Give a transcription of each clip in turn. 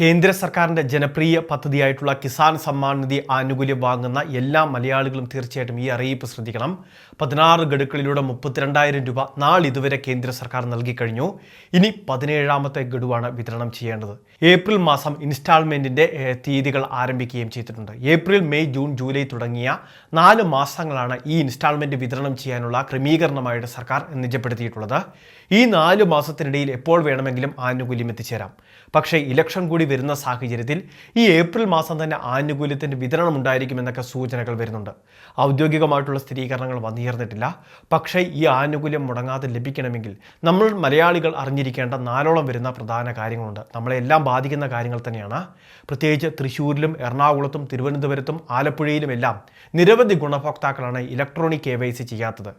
കേന്ദ്ര സർക്കാരിന്റെ ജനപ്രിയ പദ്ധതിയായിട്ടുള്ള കിസാൻ സമ്മാൻ നിധി ആനുകൂല്യം വാങ്ങുന്ന എല്ലാ മലയാളികളും തീർച്ചയായിട്ടും ഈ അറിയിപ്പ് ശ്രദ്ധിക്കണം. പതിനാറ് ഗഡുക്കളിലൂടെ മുപ്പത്തിരണ്ടായിരം രൂപ നാളിതുവരെ കേന്ദ്ര സർക്കാർ നൽകിക്കഴിഞ്ഞു ഇനി പതിനേഴാമത്തെ ഗഡുവാണ് വിതരണം ചെയ്യേണ്ടത്. ഏപ്രിൽ മാസം ഇൻസ്റ്റാൾമെന്റിന്റെ തീയതികൾ ആരംഭിക്കുകയും ചെയ്തിട്ടുണ്ട്. ഏപ്രിൽ മെയ് ജൂൺ ജൂലൈ തുടങ്ങിയ നാല് മാസങ്ങളാണ് ഈ ഇൻസ്റ്റാൾമെന്റ് വിതരണം ചെയ്യാനുള്ള ക്രമീകരണമായിട്ട് സർക്കാർ നിജപ്പെടുത്തിയിട്ടുള്ളത്. ഈ നാല് മാസത്തിനിടയിൽ എപ്പോൾ വേണമെങ്കിലും ആനുകൂല്യം എത്തിച്ചേരാം. പക്ഷേ ഇലക്ഷൻ കൂടി വരുന്ന സാഹചര്യത്തിൽ ഈ ഏപ്രിൽ മാസം തന്നെ ആനുകൂല്യത്തിന്റെ വിതരണം ഉണ്ടായിരിക്കുമെന്നൊക്കെ സൂചനകൾ വരുന്നുണ്ട്. ഔദ്യോഗികമായിട്ടുള്ള സ്ഥിരീകരണങ്ങൾ വന്നുയർന്നിട്ടില്ല പക്ഷേ ഈ ആനുകൂല്യം മുടങ്ങാതെ ലഭിക്കണമെങ്കിൽ നമ്മൾ മലയാളികൾ അറിഞ്ഞിരിക്കേണ്ട നാലോളം വരുന്ന പ്രധാന കാര്യങ്ങളുണ്ട്. നമ്മളെ എല്ലാം ബാധിക്കുന്ന കാര്യങ്ങൾ തന്നെയാണ്. പ്രത്യേകിച്ച് തൃശ്ശൂരിലും എറണാകുളത്തും തിരുവനന്തപുരത്തും ആലപ്പുഴയിലും എല്ലാം നിരവധി ഗുണഭോക്താക്കളാണ് ഇലക്ട്രോണിക് കെ വൈ സി ചെയ്യാത്തത്.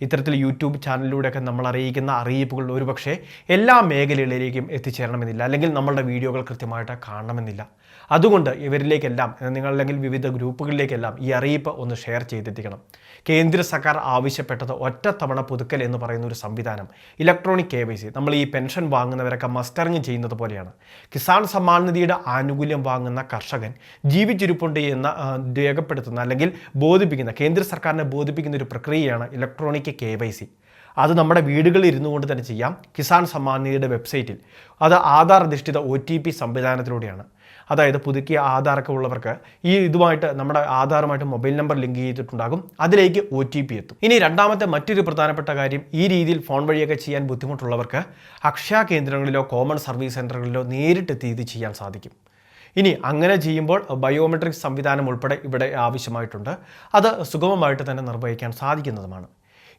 ഇത്തരത്തിൽ യൂട്യൂബ് ചാനലിലൂടെയൊക്കെ നമ്മൾ അറിയിക്കുന്ന അറിയിപ്പുകൾ ഒരുപക്ഷെ എല്ലാ മേഖലകളിലേക്കും എത്തിച്ചേരണമെന്നില്ല. അല്ലെങ്കിൽ നമ്മളുടെ വീഡിയോകൾ കൃത്യമായിട്ട് കാണണമെന്നില്ല. അതുകൊണ്ട് ഇവരിലേക്കെല്ലാം നിങ്ങളല്ലെങ്കിൽ വിവിധ ഗ്രൂപ്പുകളിലേക്കെല്ലാം ഈ അറിയിപ്പ് ഒന്ന് ഷെയർ ചെയ്തെത്തിക്കണം. കേന്ദ്ര സർക്കാർ ആവശ്യപ്പെട്ടത് ഒറ്റത്തവണ പുതുക്കൽ എന്ന് പറയുന്ന ഒരു സംവിധാനം ഇലക്ട്രോണിക് കെ വൈ സി. നമ്മൾ ഈ പെൻഷൻ വാങ്ങുന്നവരൊക്കെ മസ്റ്ററിങ് ചെയ്യുന്നത് പോലെയാണ്. കിസാൻ സമ്മാൻ നിധിയുടെ ആനുകൂല്യം വാങ്ങുന്ന കർഷകൻ ജീവിച്ചിരിപ്പുണ്ട് എന്ന് രേഖപ്പെടുത്തുന്ന അല്ലെങ്കിൽ ബോധിപ്പിക്കുന്ന കേന്ദ്ര സർക്കാരിനെ ബോധിപ്പിക്കുന്ന ഒരു പ്രക്രിയയാണ് ഇലക്ട്രോണിക് കെ വൈ സി. അത് നമ്മുടെ വീടുകളിൽ ഇരുന്നു കൊണ്ട് തന്നെ ചെയ്യാം. കിസാൻ സമ്മാൻ നിധിയുടെ വെബ്സൈറ്റിൽ. അത് ആധാർ അധിഷ്ഠിത ഒ ടി പി സംവിധാനത്തിലൂടെയാണ്. അതായത് പുതുക്കിയ ആധാറൊക്കെ ഉള്ളവർക്ക് ഈ ഇതുമായിട്ട് നമ്മുടെ ആധാറുമായിട്ട് മൊബൈൽ നമ്പർ ലിങ്ക് ചെയ്തിട്ടുണ്ടാകും. അതിലേക്ക് ഒ ടി പി എത്തും. ഇനി രണ്ടാമത്തെ മറ്റൊരു പ്രധാനപ്പെട്ട കാര്യം ഈ രീതിയിൽ ഫോൺ വഴിയൊക്കെ ചെയ്യാൻ ബുദ്ധിമുട്ടുള്ളവർക്ക് അക്ഷയ കേന്ദ്രങ്ങളിലോ കോമൺ സർവീസ് സെന്ററുകളിലോ നേരിട്ടെത്തി ഇത് ചെയ്യാൻ സാധിക്കും. ഇനി അങ്ങനെ ചെയ്യുമ്പോൾ ബയോമെട്രിക് സംവിധാനം ഉൾപ്പെടെ ഇവിടെ ആവശ്യമായിട്ടുണ്ട്. അത് സുഗമമായിട്ട് തന്നെ നിർവഹിക്കാൻ സാധിക്കുന്നതുമാണ്.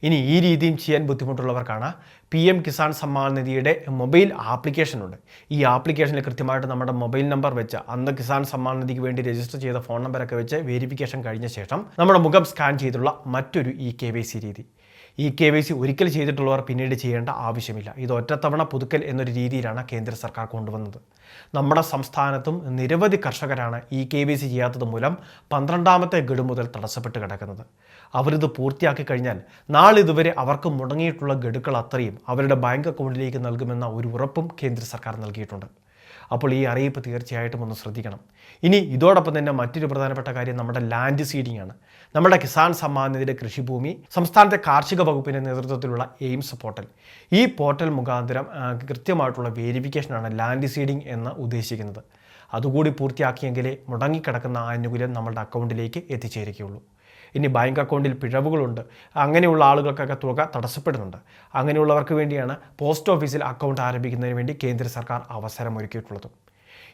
ഇനി ഈ രീതിയും ചെയ്യാൻ ബുദ്ധിമുട്ടുള്ളവർക്കാണ് പി എം കിസാൻ സമ്മാൻ നിധിയുടെ മൊബൈൽ ആപ്ലിക്കേഷനുണ്ട്. ഈ ആപ്ലിക്കേഷനിൽ കൃത്യമായിട്ട് നമ്മുടെ മൊബൈൽ നമ്പർ വെച്ച് അന്ന് കിസാൻ സമ്മാൻ നിധിക്ക് വേണ്ടി രജിസ്റ്റർ ചെയ്ത ഫോൺ നമ്പറൊക്കെ വെച്ച് വെരിഫിക്കേഷൻ കഴിഞ്ഞ ശേഷം നമ്മുടെ മുഖം സ്കാൻ ചെയ്തിട്ടുള്ള മറ്റൊരു ഇ കെ വൈ സി രീതി. ഈ കെ വൈ സി ഒരിക്കൽ ചെയ്തിട്ടുള്ളവർ പിന്നീട് ചെയ്യേണ്ട ആവശ്യമില്ല. ഇത് ഒറ്റത്തവണ പുതുക്കൽ എന്നൊരു രീതിയിലാണ് കേന്ദ്ര സർക്കാർ കൊണ്ടുവന്നത്. നമ്മുടെ സംസ്ഥാനത്തും നിരവധി കർഷകരാണ് ഈ കെ വൈ സി ചെയ്യാത്തത് മൂലം പന്ത്രണ്ടാമത്തെ ഗഡു മുതൽ തടസ്സപ്പെട്ട് കിടക്കുന്നത്. അവരിത് പൂർത്തിയാക്കി കഴിഞ്ഞാൽ നാളിതുവരെ അവർക്ക് മുടങ്ങിയിട്ടുള്ള ഗഡുക്കൾ അത്രയും അവരുടെ ബാങ്ക് അക്കൗണ്ടിലേക്ക് നൽകുമെന്ന ഒരു ഉറപ്പും കേന്ദ്ര സർക്കാർ നൽകിയിട്ടുണ്ട്. അപ്പോൾ ഈ അറിയിപ്പ് തീർച്ചയായിട്ടും ഒന്ന് ശ്രദ്ധിക്കണം. ഇനി ഇതോടൊപ്പം തന്നെ മറ്റൊരു പ്രധാനപ്പെട്ട കാര്യം നമ്മുടെ ലാൻഡ് സീഡിംഗ് ആണ്. നമ്മുടെ കിസാൻ സമ്മാൻ നിധിയുടെ കൃഷിഭൂമി സംസ്ഥാനത്തെ കാർഷിക വകുപ്പിന്റെ നേതൃത്വത്തിലുള്ള എയിംസ് പോർട്ടൽ. ഈ പോർട്ടൽ മുഖാന്തരം കൃത്യമായിട്ടുള്ള വേരിഫിക്കേഷനാണ് ലാൻഡ് സീഡിംഗ് എന്ന് ഉദ്ദേശിക്കുന്നത്. അതുകൂടി പൂർത്തിയാക്കിയെങ്കിലേ മുടങ്ങിക്കിടക്കുന്ന ആനുകൂല്യം നമ്മളുടെ അക്കൗണ്ടിലേക്ക് എത്തിച്ചേരുകയുള്ളൂ. ഇനി ബാങ്ക് അക്കൗണ്ടിൽ പിഴവുകളുണ്ട്. അങ്ങനെയുള്ള ആളുകൾക്കൊക്കെ തുക തടസ്സപ്പെടുന്നുണ്ട്. അങ്ങനെയുള്ളവർക്ക് വേണ്ടിയാണ് പോസ്റ്റ് ഓഫീസിൽ അക്കൗണ്ട് ആരംഭിക്കുന്നതിന് വേണ്ടി കേന്ദ്ര സർക്കാർ അവസരമൊരുക്കിയിട്ടുള്ളത്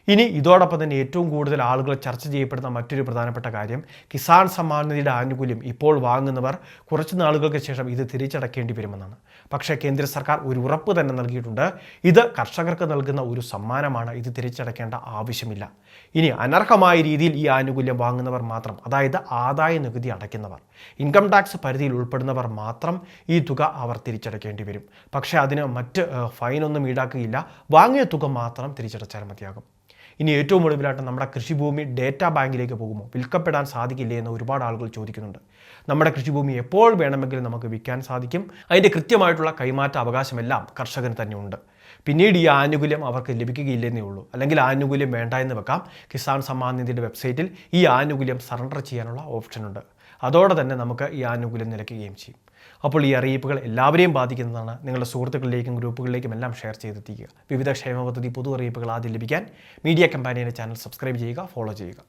ഇനി ഇതോടൊപ്പം തന്നെ ഏറ്റവും കൂടുതൽ ആളുകൾ ചർച്ച ചെയ്യപ്പെടുന്ന മറ്റൊരു പ്രധാനപ്പെട്ട കാര്യം കിസാൻ സമ്മാൻ നിധിയുടെ ആനുകൂല്യം ഇപ്പോൾ വാങ്ങുന്നവർ കുറച്ച് നാളുകൾക്ക് ശേഷം ഇത് തിരിച്ചടക്കേണ്ടി വരുമെന്നാണ്. പക്ഷേ കേന്ദ്ര സർക്കാർ ഒരു ഉറപ്പ് തന്നെ നൽകിയിട്ടുണ്ട്. ഇത് കർഷകർക്ക് നൽകുന്ന ഒരു സമ്മാനമാണ്. ഇത് തിരിച്ചടക്കേണ്ട ആവശ്യമില്ല. ഇനി അനർഹമായ രീതിയിൽ ഈ ആനുകൂല്യം വാങ്ങുന്നവർ മാത്രം അതായത് ആദായ നികുതി അടയ്ക്കുന്നവർ ഇൻകം ടാക്സ് പരിധിയിൽ ഉൾപ്പെടുന്നവർ മാത്രം ഈ തുക അവർ തിരിച്ചടക്കേണ്ടി വരും. പക്ഷേ അതിന് മറ്റ് ഫൈനൊന്നും ഈടാക്കുകയില്ല. വാങ്ങിയ തുക മാത്രം തിരിച്ചടച്ചാൽ മതിയാകും. ഇനി ഏറ്റവും ഒടുവിലായിട്ട് നമ്മുടെ കൃഷിഭൂമി ഡേറ്റാ ബാങ്കിലേക്ക് പോകുമോ? വിൽക്കപ്പെടാൻ സാധിക്കില്ലേ എന്ന് ഒരുപാട് ആളുകൾ ചോദിക്കുന്നുണ്ട്. നമ്മുടെ കൃഷിഭൂമി എപ്പോൾ വേണമെങ്കിലും നമുക്ക് വിൽക്കാൻ സാധിക്കും. അതിന്റെ കൃത്യമായിട്ടുള്ള കൈമാറ്റ അവകാശമെല്ലാം കർഷകന് തന്നെ ഉണ്ട് പിന്നീട് ഈ ആനുകൂല്യം അവർക്ക് ലഭിക്കുകയില്ലെന്നേ ഉള്ളൂ. അല്ലെങ്കിൽ ആനുകൂല്യം വേണ്ട എന്ന് വെക്കാം. കിസാൻ സമ്മാൻ നിധിയുടെ വെബ്സൈറ്റിൽ ഈ ആനുകൂല്യം സറണ്ടർ ചെയ്യാനുള്ള ഓപ്ഷനുണ്ട്. അതോടെ തന്നെ നമുക്ക് ഈ ആനുകൂല്യം നിലയ്ക്കുകയും ചെയ്യും. അപ്പോൾ ഈ അറിയിപ്പുകൾ എല്ലാവരെയും ബാധിക്കുന്നതാണ്. നിങ്ങളുടെ സുഹൃത്തുക്കളിലേക്കും ഗ്രൂപ്പുകളിലേക്കും എല്ലാം ഷെയർ ചെയ്തെത്തിക്കുക. വിവിധ ക്ഷേമ പദ്ധതി പൊതു അറിയിപ്പുകൾ ആദ്യം ലഭിക്കാൻ മീഡിയ കമ്പാനിയുടെ ചാനൽ സബ്സ്ക്രൈബ് ചെയ്യുക ഫോളോ ചെയ്യുക.